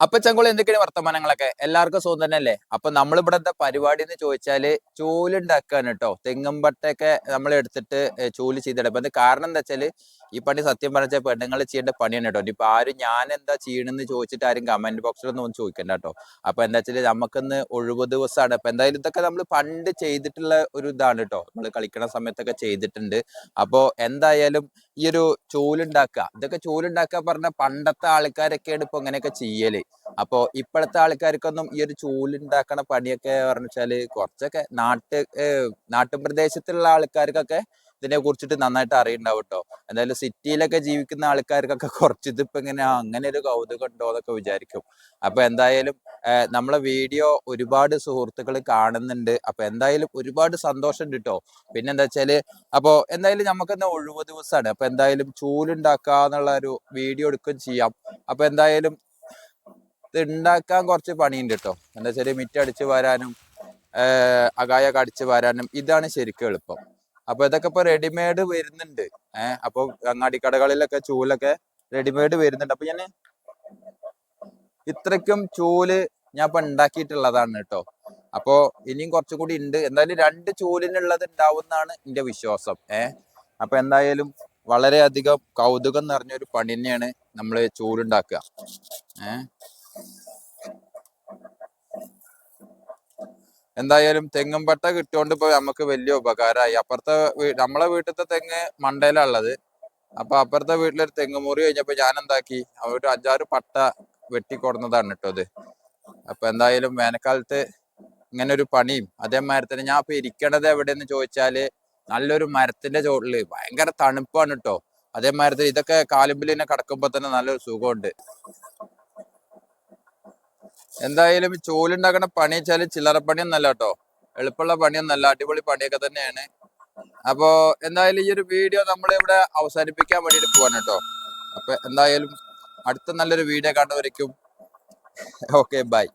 അപ്പൊ ചങ്കുളി എന്തൊക്കെയാണ് വർത്തമാനങ്ങളൊക്കെ? എല്ലാവർക്കും സുഖം തന്നെയല്ലേ? അപ്പൊ എന്താ പരിപാടി എന്ന് ചോദിച്ചാൽ ചൂലുണ്ടാക്കാണ് കേട്ടോ തെങ്ങുംപട്ടൊക്കെ നമ്മൾ എടുത്തിട്ട് ചൂൽ ചെയ്തിടും. അപ്പൊ അത് കാരണം എന്താ വെച്ചാൽ ഈ പണി സത്യം പറഞ്ഞാൽ പെണ്ണുങ്ങൾ ചെയ്യേണ്ട പണിയാണ് കേട്ടോ. ഇപ്പൊ ആരും ഞാൻ എന്താ ചെയ്യണമെന്ന് ചോദിച്ചിട്ട് ആരും കമന്റ് ബോക്സിലൊന്നും ഒന്നും ചോദിക്കണ്ട കേട്ടോ. അപ്പൊ എന്താ വെച്ചാൽ നമുക്കിന്ന് ഒഴിവ് ദിവസമാണ് അപ്പൊ എന്തായാലും ഇതൊക്കെ നമ്മൾ പണ്ട് ചെയ്തിട്ടുള്ള ഒരു ഇതാണ് കേട്ടോ. നമ്മൾ കളിക്കണ സമയത്തൊക്കെ ചെയ്തിട്ടുണ്ട്. അപ്പോ എന്തായാലും ഈ ഒരു ചൂലുണ്ടാക്കുക. ഇതൊക്കെ ചൂലുണ്ടാക്കുക പറഞ്ഞ പണ്ടത്തെ ആൾക്കാരൊക്കെയാണ് ഇപ്പൊ ഇങ്ങനെയൊക്കെ ചെയ്യൽ. അപ്പോ ഇപ്പോഴത്തെ ആൾക്കാർക്കൊന്നും ഈ ഒരു ചൂലുണ്ടാക്കണ പണിയൊക്കെ പറഞ്ഞാൽ കുറച്ചൊക്കെ നാട്ട് നാട്ടുപ്രദേശത്തുള്ള ആൾക്കാർക്കൊക്കെ ഇതിനെ കുറിച്ചിട്ട് നന്നായിട്ട് അറിയണ്ടാവും കേട്ടോ എന്തായാലും സിറ്റിയിലൊക്കെ ജീവിക്കുന്ന ആൾക്കാർക്കൊക്കെ കുറച്ച് ഇതിപ്പോ ഇങ്ങനെ അങ്ങനെ ഒരു കൗതുകം ഉണ്ടോ എന്നൊക്കെ വിചാരിക്കും. അപ്പൊ എന്തായാലും നമ്മളെ വീഡിയോ ഒരുപാട് സുഹൃത്തുക്കൾ കാണുന്നുണ്ട്. അപ്പൊ എന്തായാലും ഒരുപാട് സന്തോഷം കേട്ടോ പിന്നെന്താ വെച്ചാൽ അപ്പോ എന്തായാലും നമുക്കെന്നാ ഒഴിവ് ദിവസമാണ് അപ്പൊ എന്തായാലും ചൂലുണ്ടാക്കാന്നുള്ള ഒരു വീഡിയോ എടുക്കുകയും ചെയ്യാം. അപ്പൊ എന്തായാലും ഇത് ഉണ്ടാക്കാൻ കുറച്ച് പണിയുണ്ട് കേട്ടോ എന്താ വെച്ചാൽ മിറ്റടിച്ച് വരാനും അകായ അടിച്ച് വരാനും ഇതാണ് ശരിക്കും എളുപ്പം. അപ്പൊ ഇതൊക്കെ ഇപ്പൊ റെഡിമെയ്ഡ് വരുന്നുണ്ട്. ഏഹ് അപ്പൊ അങ്ങാടിക്കടകളിലൊക്കെ ചൂലൊക്കെ റെഡിമെയ്ഡ് വരുന്നുണ്ട്. അപ്പൊ ഞാൻ ഇത്രയ്ക്കും ചൂൽ ഞാൻ ഇപ്പൊ ഉണ്ടാക്കിയിട്ടുള്ളതാണ് കേട്ടോ. അപ്പോ ഇനിയും കുറച്ചും കൂടി ഉണ്ട് എന്തായാലും രണ്ട് ചൂലിനുള്ളത് ഉണ്ടാവുന്നതാണ് എന്റെ വിശ്വാസം. ഏഹ് അപ്പൊ എന്തായാലും വളരെയധികം കൗതുകം നിറഞ്ഞൊരു പണി തന്നെയാണ് നമ്മൾ ചൂലുണ്ടാക്കുക. ഏഹ് എന്തായാലും തെങ്ങും പട്ട കിട്ടിയോണ്ട് ഇപ്പൊ നമുക്ക് വലിയ ഉപകാരമായി അപ്പുറത്തെ നമ്മളെ വീട്ടിലത്തെ തെങ്ങ് മണ്ടയിലാ ഉള്ളത് അപ്പൊ അപ്പുറത്തെ വീട്ടിലൊരു തെങ്ങ് മുറി കഴിഞ്ഞപ്പോ ഞാൻ എന്താക്കി ഒരു അഞ്ചാറ് പട്ട വെട്ടിക്കൊടുന്നതാണ് കേട്ടോ അത് അപ്പൊ എന്തായാലും വേനൽക്കാലത്ത് ഇങ്ങനെ ഒരു പണിയും അതേമാതിരി തന്നെ ഞാൻ ഇപ്പൊ ഇരിക്കണത് എവിടെയെന്ന് ചോദിച്ചാൽ നല്ലൊരു മരത്തിന്റെ ചോട്ടിൽ ഭയങ്കര തണുപ്പാണ് കേട്ടോ അതേമാതിരി ഇതൊക്കെ ഇതൊക്കെ കാലുമ്പിലിനെ കടക്കുമ്പോ തന്നെ നല്ലൊരു സുഖമുണ്ട് എന്തായാലും ഈ ചൂലുണ്ടാക്കണ പണി വെച്ചാൽ ചില്ലറ പണിയൊന്നല്ല കേട്ടോ. എളുപ്പമുള്ള പണിയൊന്നല്ല അടിപൊളി പണിയൊക്കെ തന്നെയാണ്. അപ്പോ എന്തായാലും ഈ ഒരു വീഡിയോ നമ്മൾ ഇവിടെ അവസാനിപ്പിക്കാൻ വേണ്ടിയിട്ട് പോവാണ് കേട്ടോ. അപ്പൊ എന്തായാലും അടുത്ത നല്ലൊരു വീഡിയോ കാണുന്നവരേക്കും ഓക്കെ ബൈ.